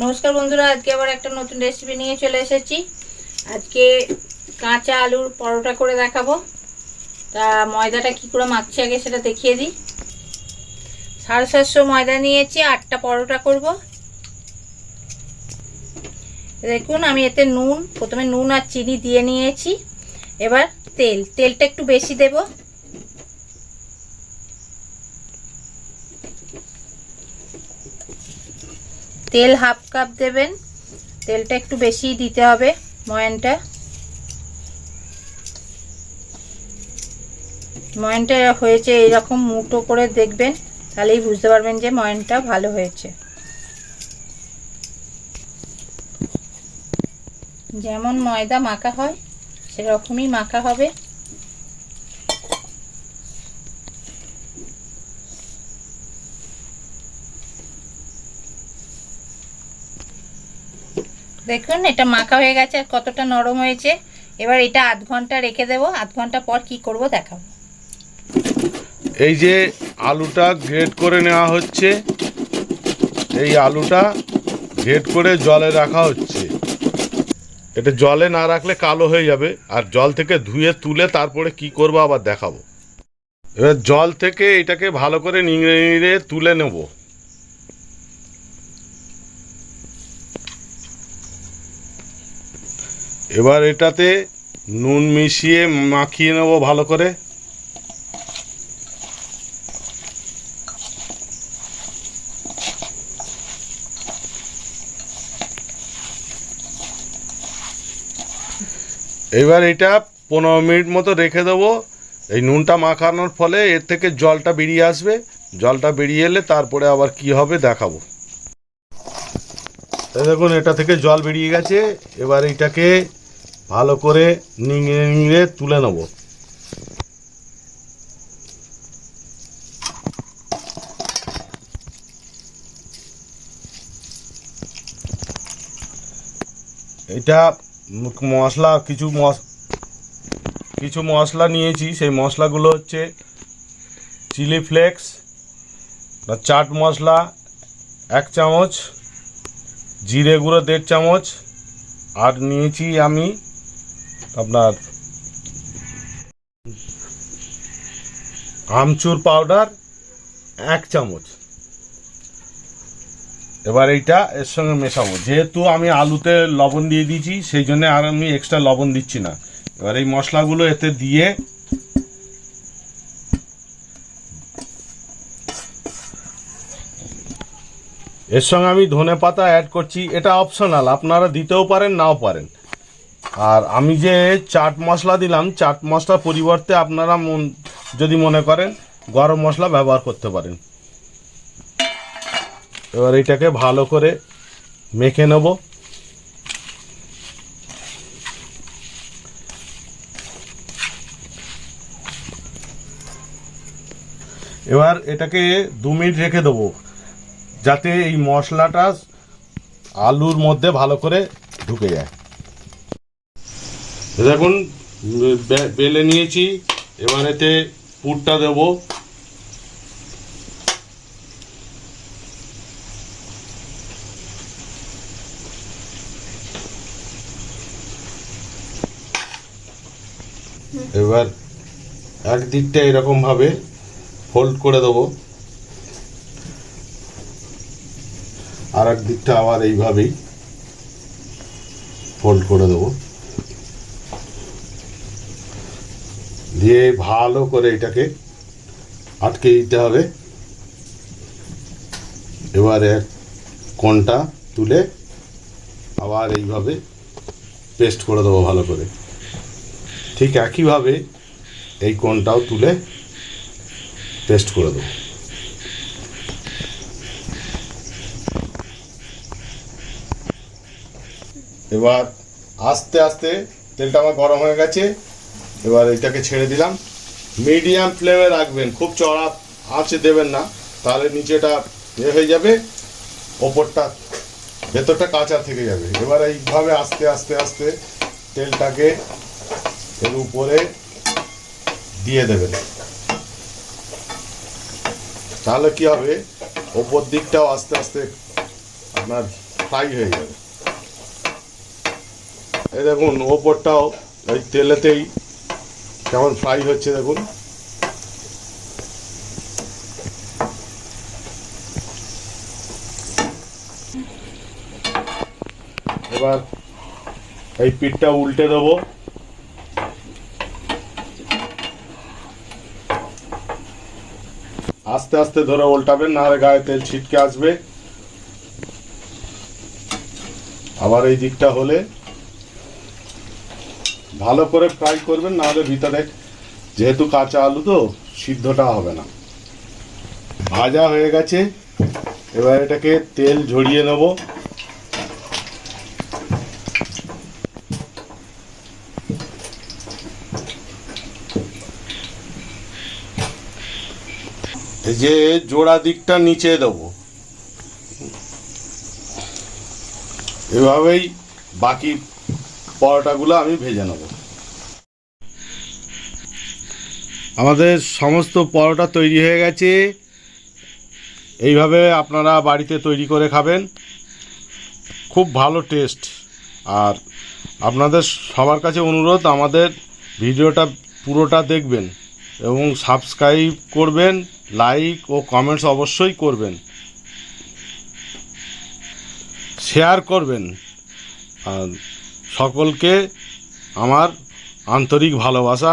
নমস্কার বন্ধুরা, আজকে আবার একটা নতুন রেসিপি নিয়ে চলে এসেছি। আজকে কাঁচা আলুর পরোটা করে দেখাবো। তা ময়দাটা কি করে মাখছি আগে সেটা দেখিয়ে দিই। সাড়ে সাতশো ময়দা নিয়েছি, আটটা পরোটা করব। দেখুন, আমি এতে নুন, প্রথমে নুন আর চিনি দিয়ে নিয়েছি। এবার তেল, তেলটা একটু বেশি দেবো। তেল হাফ কাপ দেবেন। তেলটা একটু বেশি দিতে হবে ময়ানটা। ময়ানটা হয়েছে এইরকম মুটো করে দেখবেন, তাহলেই বুঝতে পারবেন যে ময়ানটা ভালো হয়েছে। যেমন ময়দা মাখা হয়, সেরকমই মাখা হবে। দেখুন, এটা মাখা হয়ে গেছে আর কতটা নরম হয়েছে। এবার এটা আধ ঘণ্টা রেখে দেবো। আধ ঘণ্টা পর কি করব দেখাবো। এই যে আলুটা গ্রেট করে নেওয়া হচ্ছে, এই আলুটা গ্রেট করে জলে রাখা হচ্ছে। এটা জলে না রাখলে কালো হয়ে যাবে, আর জল থেকে ধুয়ে তুলে তারপরে কি করব আবার দেখাবো। এবার জল থেকে এটাকে ভালো করে নিংড়ে নিংড়ে তুলে নেব। এবার এটাতে নুন মিশিয়ে মাখিয়ে নেব ভালো করে। এবার এটা পনেরো মিনিট মতো রেখে দেবো। এই নুনটা মাখানোর ফলে এর থেকে জলটা বেরিয়ে আসবে। জলটা বেরিয়ে এলে তারপরে আবার কি হবে দেখাবো। দেখুন, এটা থেকে জল বেরিয়ে গেছে। এবার এটাকে ভালো করে নিংড়ে নিংড়ে তুলে নেব। এটা মশলা, কিছু মশ, কিছু মশলা নিয়েছি। সেই মশলাগুলো হচ্ছে চিলি ফ্লেক্স, বা চাট মশলা, এক চামচ, জিরে গুঁড়ো দেড় চামচ, আর নিয়েছি আমি আপনার আমচুর পাউডার এক চামচ। এবার এইটা এর সঙ্গে মেশাবো। যেহেতু আমি আলুতে লবণ দিয়ে দিয়েছি, সেই জন্য আর আমি এক্সট্রা লবণ দিচ্ছি না। এবার এই মশলাগুলো এতে দিয়ে এর সঙ্গে আমি ধনে পাতা অ্যাড করছি। এটা অপশনাল আপনারা দিতেও পারেন, নাও পারেন। আর আমি যে চাট মশলা দিলাম, চাট মশলার পরিবর্তে আপনারা যদি মনে করেন, গরম মশলা ব্যবহার করতে পারেন। এবার এটাকে ভালো করে মেখে নেব। এবার এটাকে দু মিনিট রেখে দেবো, যাতে এই মশলাটা আলুর মধ্যে ভালো করে ঢুকে যায়। দেখুন বেলে নিয়েছি, এবার এতে পুরটা দেবো। এবার এক দিকটা এরকম ভাবে ফোল্ড করে দেবো। আর এক দিকটা আবার এইভাবেই ফোল্ড করে দেবো। দিয়ে ভালো করে এটাকে আটকে দিতে হবে। এবারে কোনটা তুলে আবার এইভাবে পেস্ট করে দেবো ভালো করে। ঠিক একইভাবে এই কোনটাও তুলে পেস্ট করে দেবো। এবার আস্তে আস্তে তেলটা আমার গরম হয়ে গেছে। এবার এটাকে ছেড়ে দিলাম। মিডিয়াম ফ্লেমে রাখবেন, খুব চড়া আঁচে দেবেন না, তাহলে নিচেটা এ হয়ে যাবে, ওপরটা, ভেতরটা কাঁচা থেকে যাবে। এবার এইভাবে আস্তে আস্তে আস্তে তেলটাকে এর উপরে দিয়ে দেবেন। তাহলে কি হবে? ওপর দিকটাও আস্তে আস্তে আপনার ফ্রাই হয়ে যাবে। এই দেখুন, ওপরটাও এই তেলেতেই কেমন ফ্রাই হচ্ছে দেখুন। এবার এই পিঠটা উল্টে দেবো। আস্তে আস্তে ধরে উল্টাবেন, নাহলে গায়ে তেল ছিটকে আসবে। আবার এই দিকটা হলে ভালো করে ফ্রাই করবেন, নাহলে ভিতরে যেহেতু কাঁচা আলু তো, সিদ্ধটা হবে না। ভাজা হয়ে গেছে, এবার এটাকে তেল ঝরিয়ে নেব। যে জোড়া দিকটা নিচে দেবো। এভাবেই বাকি পরোটাগুলো আমি ভেজে নেব। আমাদের সমস্ত পরোটা তৈরি হয়ে গেছে। এইভাবে আপনারা বাড়িতে তৈরি করে খাবেন। খুব ভালো টেস্ট। আর আপনাদের সবার কাছে অনুরোধ, আমাদের ভিডিওটা পুরোটা দেখবেন এবং সাবস্ক্রাইব করবেন, লাইক ও কমেন্টস অবশ্যই করবেন। শেয়ার করবেন। আর সকলকে আমার আন্তরিক ভালোবাসা